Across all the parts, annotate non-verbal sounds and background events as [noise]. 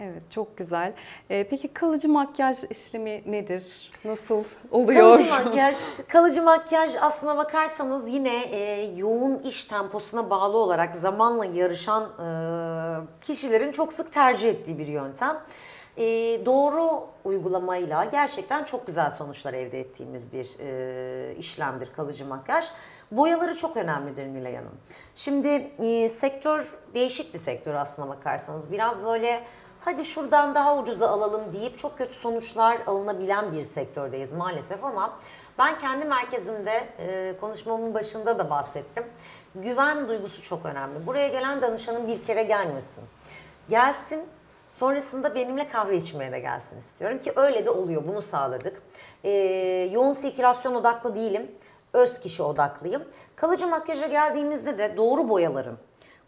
Evet, çok güzel. Ee, peki kalıcı makyaj işlemi nedir? Nasıl oluyor? Kalıcı makyaj, kalıcı makyaj aslına bakarsanız yine e, yoğun iş temposuna bağlı olarak zamanla yarışan e, kişilerin çok sık tercih ettiği bir yöntem. E, doğru uygulamayla gerçekten çok güzel sonuçlar elde ettiğimiz bir e, işlemdir kalıcı makyaj. Boyaları çok önemlidir Nilay Hanım. Şimdi e, sektör değişik bir sektör aslına bakarsanız. Biraz böyle hadi şuradan daha ucuza alalım deyip çok kötü sonuçlar alınabilen bir sektördeyiz maalesef ama ben kendi merkezimde e, konuşmamın başında da bahsettim. Güven duygusu çok önemli. Buraya gelen danışanın bir kere gelmesin. Gelsin sonrasında benimle kahve içmeye de gelsin istiyorum ki öyle de oluyor bunu sağladık. E, yoğun sirkülasyon odaklı değilim. Öz kişi odaklıyım. Kalıcı makyaja geldiğimizde de doğru boyaların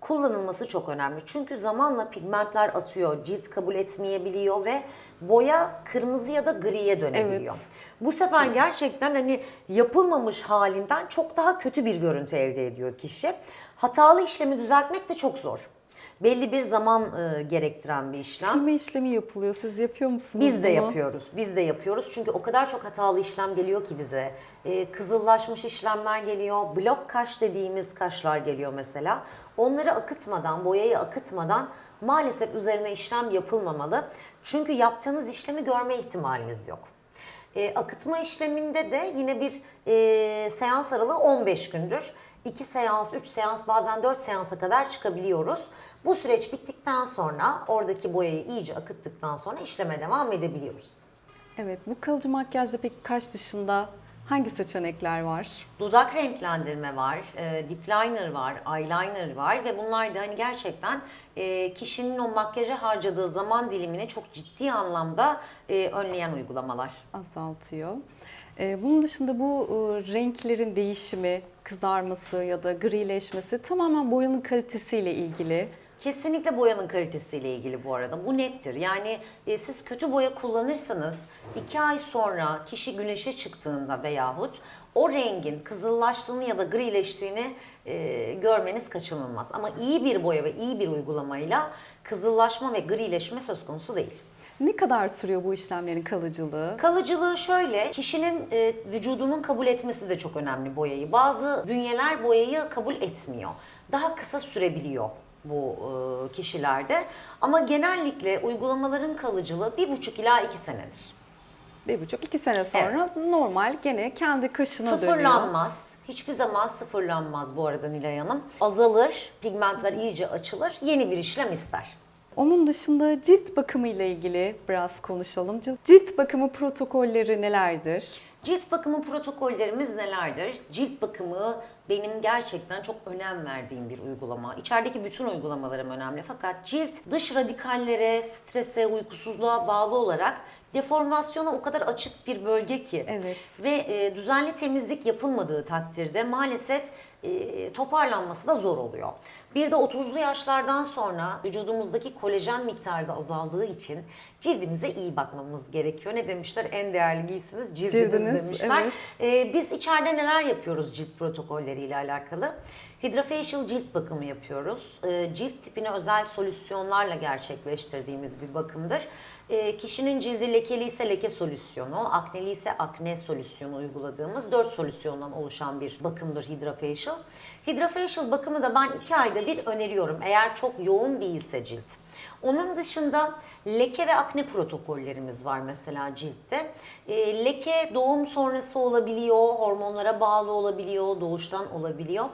kullanılması çok önemli. Çünkü zamanla pigmentler atıyor, cilt kabul etmeyebiliyor ve boya kırmızı ya da griye dönebiliyor. Bu sefer gerçekten hani yapılmamış halinden çok daha kötü bir görüntü elde ediyor kişi. Hatalı işlemi düzeltmek de çok zor. Belli bir zaman e, gerektiren bir işlem. Silme işlemi yapılıyor. Siz yapıyor musunuz Biz de bunu? yapıyoruz. Biz de yapıyoruz. Çünkü o kadar çok hatalı işlem geliyor ki bize. Ee, kızıllaşmış işlemler geliyor. Blok kaş dediğimiz kaşlar geliyor mesela. Onları akıtmadan, boyayı akıtmadan maalesef üzerine işlem yapılmamalı. Çünkü yaptığınız işlemi görme ihtimaliniz yok. Ee, akıtma işleminde de yine bir e, seans aralığı 15 gündür. 2 seans, 3 seans bazen 4 seansa kadar çıkabiliyoruz. Bu süreç bittikten sonra oradaki boyayı iyice akıttıktan sonra işleme devam edebiliyoruz. Evet, bu kalıcı makyajda peki kaş dışında hangi seçenekler var? Dudak renklendirme var, e, dip liner var, eyeliner var ve bunlar da hani gerçekten e, kişinin o makyaja harcadığı zaman dilimini çok ciddi anlamda e, önleyen uygulamalar. Azaltıyor. Ee, bunun dışında bu e, renklerin değişimi, kızarması ya da grileşmesi tamamen boyanın kalitesiyle ilgili. Kesinlikle boyanın kalitesiyle ilgili bu arada. Bu nettir. Yani e, siz kötü boya kullanırsanız iki ay sonra kişi güneşe çıktığında veyahut o rengin kızıllaştığını ya da grileştiğini e, görmeniz kaçınılmaz. Ama iyi bir boya ve iyi bir uygulamayla kızıllaşma ve grileşme söz konusu değil. Ne kadar sürüyor bu işlemlerin kalıcılığı? Kalıcılığı şöyle, kişinin e, vücudunun kabul etmesi de çok önemli boyayı. Bazı bünyeler boyayı kabul etmiyor. Daha kısa sürebiliyor bu e, kişilerde. Ama genellikle uygulamaların kalıcılığı bir buçuk ila iki senedir. Bir buçuk, iki sene sonra normal gene kendi kaşına dönüyor. Sıfırlanmaz. Hiçbir zaman sıfırlanmaz bu arada Nilay Hanım. Azalır, pigmentler iyice açılır, yeni bir işlem ister. Onun dışında cilt bakımı ile ilgili biraz konuşalım. Cilt- bakımı protokolleri nelerdir? Cilt bakımı protokollerimiz nelerdir? Cilt bakımı benim gerçekten çok önem verdiğim bir uygulama. İçerideki bütün uygulamalarım önemli fakat cilt dış radikallere, strese, uykusuzluğa bağlı olarak deformasyona o kadar açık bir bölge ki. Evet. Ve e, düzenli temizlik yapılmadığı takdirde maalesef e, toparlanması da zor oluyor. Bir de 30'lu yaşlardan sonra vücudumuzdaki kolajen miktarı da azaldığı için cildimize iyi bakmamız gerekiyor. Ne demişler? En değerli giysiniz cildiniz, Cildiniz, demişler. evet. Ee, biz içeride neler yapıyoruz cilt protokolleriyle alakalı? Hydrafacial cilt bakımı yapıyoruz. Ee, cilt tipine özel solüsyonlarla gerçekleştirdiğimiz bir bakımdır. Ee, kişinin cildi lekeli ise leke solüsyonu, akneli ise akne solüsyonu uyguladığımız 4 solüsyondan oluşan bir bakımdır Hydrafacial. Hydrafacial bakımı da ben 2 ayda bir öneriyorum eğer çok yoğun değilse cilt. Onun dışında leke ve akne protokollerimiz var mesela ciltte. E, leke doğum sonrası olabiliyor, hormonlara bağlı olabiliyor, doğuştan olabiliyor.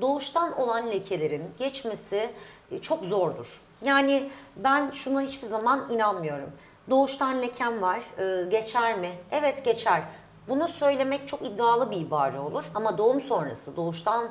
Doğuştan olan lekelerin geçmesi e, çok zordur. Yani ben şuna hiçbir zaman inanmıyorum. Doğuştan lekem var, e, geçer mi? Evet geçer. Bunu söylemek çok iddialı bir ibare olur ama doğum sonrası, doğuştan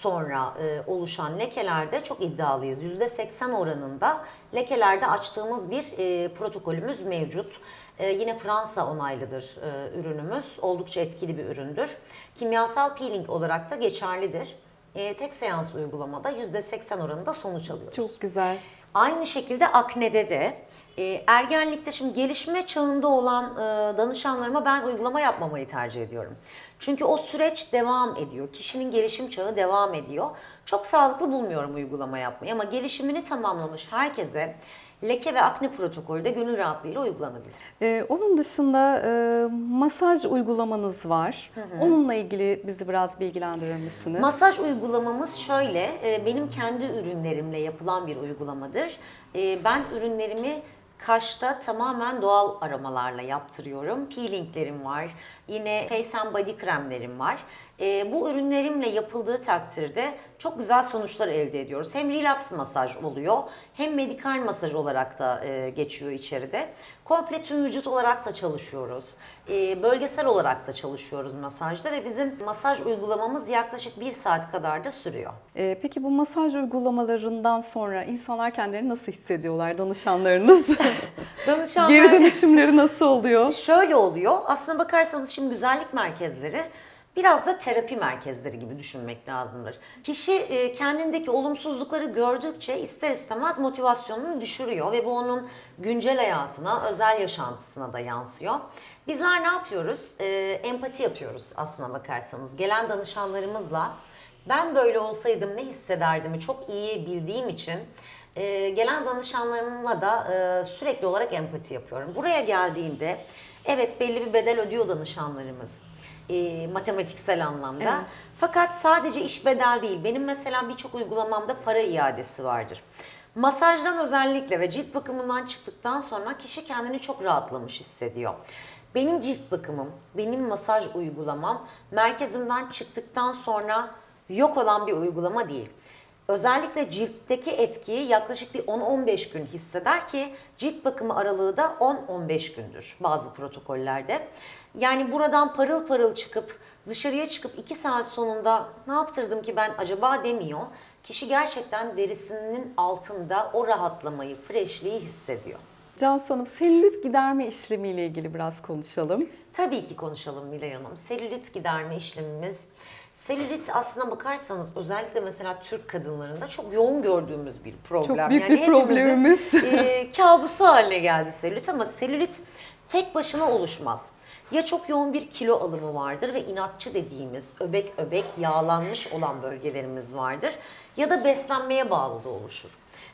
sonra e, oluşan lekelerde çok iddialıyız. %80 oranında lekelerde açtığımız bir e, protokolümüz mevcut. E, yine Fransa onaylıdır e, ürünümüz. Oldukça etkili bir üründür. Kimyasal peeling olarak da geçerlidir. E, tek seans uygulamada %80 oranında sonuç alıyoruz. Çok güzel. Aynı şekilde aknede de e, ergenlikte şimdi gelişme çağında olan e, danışanlarıma ben uygulama yapmamayı tercih ediyorum. Çünkü o süreç devam ediyor. Kişinin gelişim çağı devam ediyor. Çok sağlıklı bulmuyorum uygulama yapmayı ama gelişimini tamamlamış herkese leke ve akne protokolü de gönül rahatlığıyla uygulanabilir. Ee, onun dışında e, masaj uygulamanız var. Onunla ilgili bizi biraz bilgilendirir misiniz? Masaj uygulamamız şöyle, e, benim kendi ürünlerimle yapılan bir uygulamadır. E, Ben ürünlerimi Kaş'ta tamamen doğal aromalarla yaptırıyorum. Peelinglerim var. Yine Face and Body kremlerim var. E, bu ürünlerimle yapıldığı takdirde çok güzel sonuçlar elde ediyoruz. Hem relax masaj oluyor hem medikal masaj olarak da e, geçiyor içeride. Komple tüm vücut olarak da çalışıyoruz. E, bölgesel olarak da çalışıyoruz masajda ve bizim masaj uygulamamız yaklaşık bir saat kadar da sürüyor. Ee, peki bu masaj uygulamalarından sonra insanlar kendilerini nasıl hissediyorlar danışanlarınız? [laughs] [laughs] Danışanlar Geri dönüşümleri nasıl oluyor? şöyle oluyor. Aslına bakarsanız şimdi güzellik merkezleri biraz da terapi merkezleri gibi düşünmek lazımdır. Kişi e, kendindeki olumsuzlukları gördükçe ister istemez motivasyonunu düşürüyor ve bu onun güncel hayatına, özel yaşantısına da yansıyor. Bizler ne yapıyoruz? E, empati yapıyoruz aslına bakarsanız. Gelen danışanlarımızla ben böyle olsaydım ne hissederdimi çok iyi bildiğim için e, gelen danışanlarımla da e, sürekli olarak empati yapıyorum. Buraya geldiğinde evet belli bir bedel ödüyor danışanlarımız e, matematiksel anlamda. Evet. Fakat sadece iş bedel değil. Benim mesela birçok uygulamamda para iadesi vardır. Masajdan özellikle ve cilt bakımından çıktıktan sonra kişi kendini çok rahatlamış hissediyor. Benim cilt bakımım, benim masaj uygulamam merkezimden çıktıktan sonra yok olan bir uygulama değil. Özellikle ciltteki etkiyi yaklaşık bir 10-15 gün hisseder ki cilt bakımı aralığı da 10-15 gündür bazı protokollerde. Yani buradan parıl parıl çıkıp dışarıya çıkıp 2 saat sonunda ne yaptırdım ki ben acaba demiyor. Kişi gerçekten derisinin altında o rahatlamayı, freshliği hissediyor. Cansu Hanım, selülit giderme işlemiyle ilgili biraz konuşalım. Tabii ki konuşalım Nilay Hanım. Selülit giderme işlemimiz. Selülit aslına bakarsanız özellikle mesela Türk kadınlarında çok yoğun gördüğümüz bir problem. Çok büyük bir hepimizin, problemimiz. e, kabusu haline geldi selülit ama selülit tek başına oluşmaz. Ya çok yoğun bir kilo alımı vardır ve inatçı dediğimiz öbek öbek yağlanmış olan bölgelerimiz vardır ya da beslenmeye bağlı da oluşur.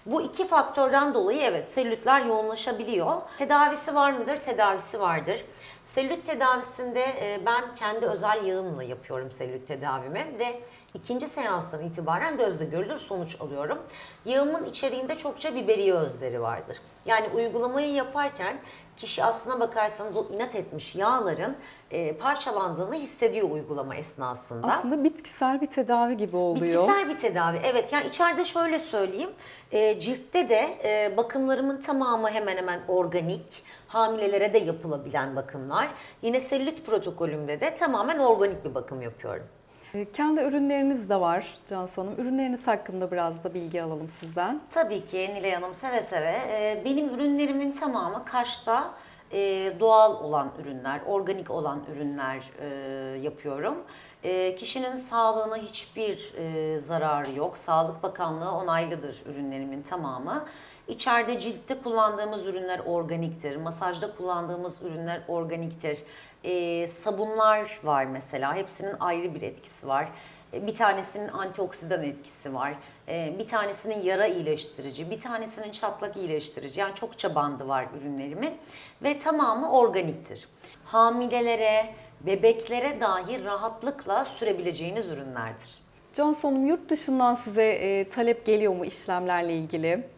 Bu iki faktörden dolayı evet selülitler yoğunlaşabiliyor. Tedavisi var mıdır? Tedavisi vardır. Selülit tedavisinde e, ben kendi özel yağımla yapıyorum selülit tedavimi ve ikinci seanstan itibaren gözle görülür sonuç alıyorum. Yağımın içeriğinde çokça biberiye özleri vardır. Yani uygulamayı yaparken kişi aslına bakarsanız o inat etmiş yağların e, parçalandığını hissediyor uygulama esnasında. Aslında bitkisel bir tedavi gibi oluyor. Bitkisel bir tedavi. Evet yani içeride şöyle söyleyeyim. E, ciltte de e, bakımlarımın tamamı hemen hemen organik. Hamilelere de yapılabilen bakımlar. Yine selülit protokolümde de tamamen organik bir bakım yapıyorum. Ee, Kendi ürünleriniz de var Cansu Hanım. Ürünleriniz hakkında biraz da bilgi alalım sizden. Tabii ki Nilay Hanım seve seve. E, benim ürünlerimin tamamı Kaş'ta e, doğal olan ürünler, organik olan ürünler e, yapıyorum. E, kişinin sağlığına hiçbir e, zararı yok. Sağlık Bakanlığı onaylıdır ürünlerimin tamamı. İçeride ciltte kullandığımız ürünler organiktir. Masajda kullandığımız ürünler organiktir. E, sabunlar var mesela. Hepsinin ayrı bir etkisi var. E, Bir tanesinin antioksidan etkisi var. E, Bir tanesinin yara iyileştirici, bir tanesinin çatlak iyileştirici. Yani çokça bandı var ürünlerimin ve tamamı organiktir. Hamilelere, bebeklere dahi rahatlıkla sürebileceğiniz ürünlerdir. Cansu Hanım yurt dışından size e, talep geliyor mu işlemlerle ilgili?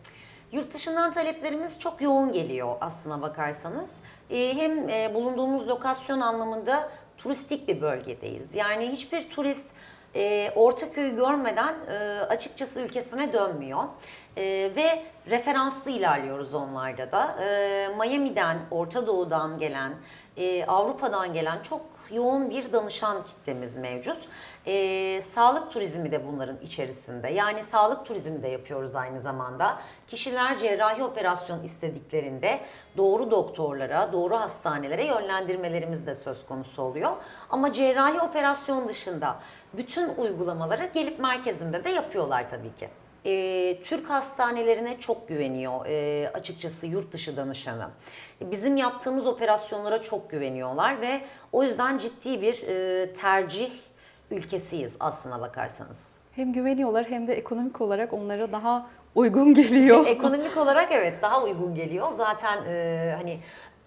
Yurt dışından taleplerimiz çok yoğun geliyor aslına bakarsanız. Ee, hem e, bulunduğumuz lokasyon anlamında turistik bir bölgedeyiz. Yani hiçbir turist e, Ortaköy'ü görmeden e, açıkçası ülkesine dönmüyor. E, ve referanslı ilerliyoruz onlarda da. E, Miami'den, Orta Doğu'dan gelen, e, Avrupa'dan gelen çok yoğun bir danışan kitlemiz mevcut. Ee, sağlık turizmi de bunların içerisinde. Yani sağlık turizmi de yapıyoruz aynı zamanda. Kişiler cerrahi operasyon istediklerinde doğru doktorlara, doğru hastanelere yönlendirmelerimiz de söz konusu oluyor. Ama cerrahi operasyon dışında bütün uygulamaları gelip merkezimde de yapıyorlar tabii ki. Ee, Türk hastanelerine çok güveniyor e, açıkçası yurt dışı danışanı. Bizim yaptığımız operasyonlara çok güveniyorlar ve o yüzden ciddi bir e, tercih ülkesiyiz aslına bakarsanız. Hem güveniyorlar hem de ekonomik olarak onlara daha uygun geliyor. [laughs] Ekonomik olarak evet daha uygun geliyor. Zaten e, hani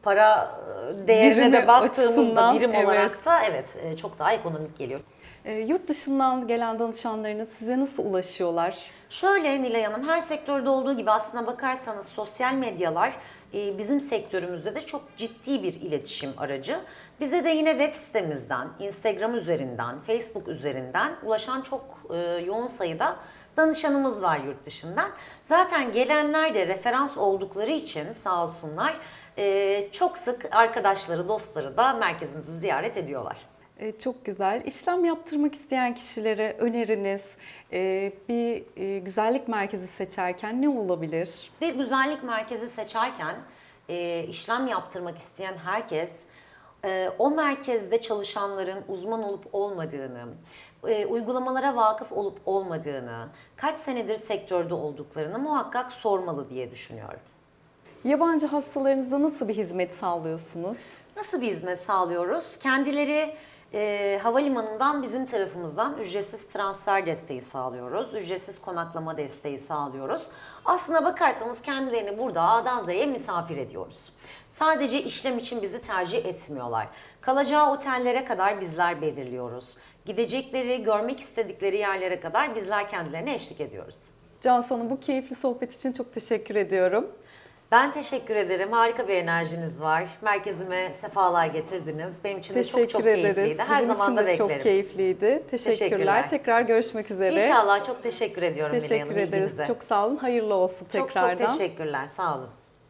para e, değerine Birimi de baktığımızda birim evet. olarak da evet e, çok daha ekonomik geliyor. E, yurt dışından gelen danışanlarınız size nasıl ulaşıyorlar? Şöyle Nilay Hanım her sektörde olduğu gibi aslına bakarsanız sosyal medyalar e, bizim sektörümüzde de çok ciddi bir iletişim aracı. Bize de yine web sitemizden, Instagram üzerinden, Facebook üzerinden ulaşan çok e, yoğun sayıda danışanımız var yurt dışından. Zaten gelenler de referans oldukları için sağ olsunlar e, çok sık arkadaşları, dostları da merkezimizi ziyaret ediyorlar. E, Çok güzel. İşlem yaptırmak isteyen kişilere öneriniz e, bir e, güzellik merkezi seçerken ne olabilir? Bir güzellik merkezi seçerken işlem yaptırmak isteyen herkes o merkezde çalışanların uzman olup olmadığını, uygulamalara vakıf olup olmadığını, kaç senedir sektörde olduklarını muhakkak sormalı diye düşünüyorum. Yabancı hastalarınıza nasıl bir hizmet sağlıyorsunuz? Nasıl bir hizmet sağlıyoruz? Kendileri e, havalimanından bizim tarafımızdan ücretsiz transfer desteği sağlıyoruz. Ücretsiz konaklama desteği sağlıyoruz. Aslına bakarsanız kendilerini burada A'dan Z'ye misafir ediyoruz. Sadece işlem için bizi tercih etmiyorlar. Kalacağı otellere kadar bizler belirliyoruz. Gidecekleri, görmek istedikleri yerlere kadar bizler kendilerine eşlik ediyoruz. Cansu Hanım bu keyifli sohbet için çok teşekkür ediyorum. Ben teşekkür ederim. Harika bir enerjiniz var. Merkezime sefalar getirdiniz. Benim için de çok Teşekkür çok ederiz. keyifliydi. Her Bizim zaman için da de çok beklerim. keyifliydi. Teşekkürler. Teşekkürler. Tekrar görüşmek üzere. İnşallah çok teşekkür ediyorum Teşekkür Hanım ederiz. ilginize. Çok sağ olun. Hayırlı olsun çok, tekrardan. çok teşekkürler. Sağ olun.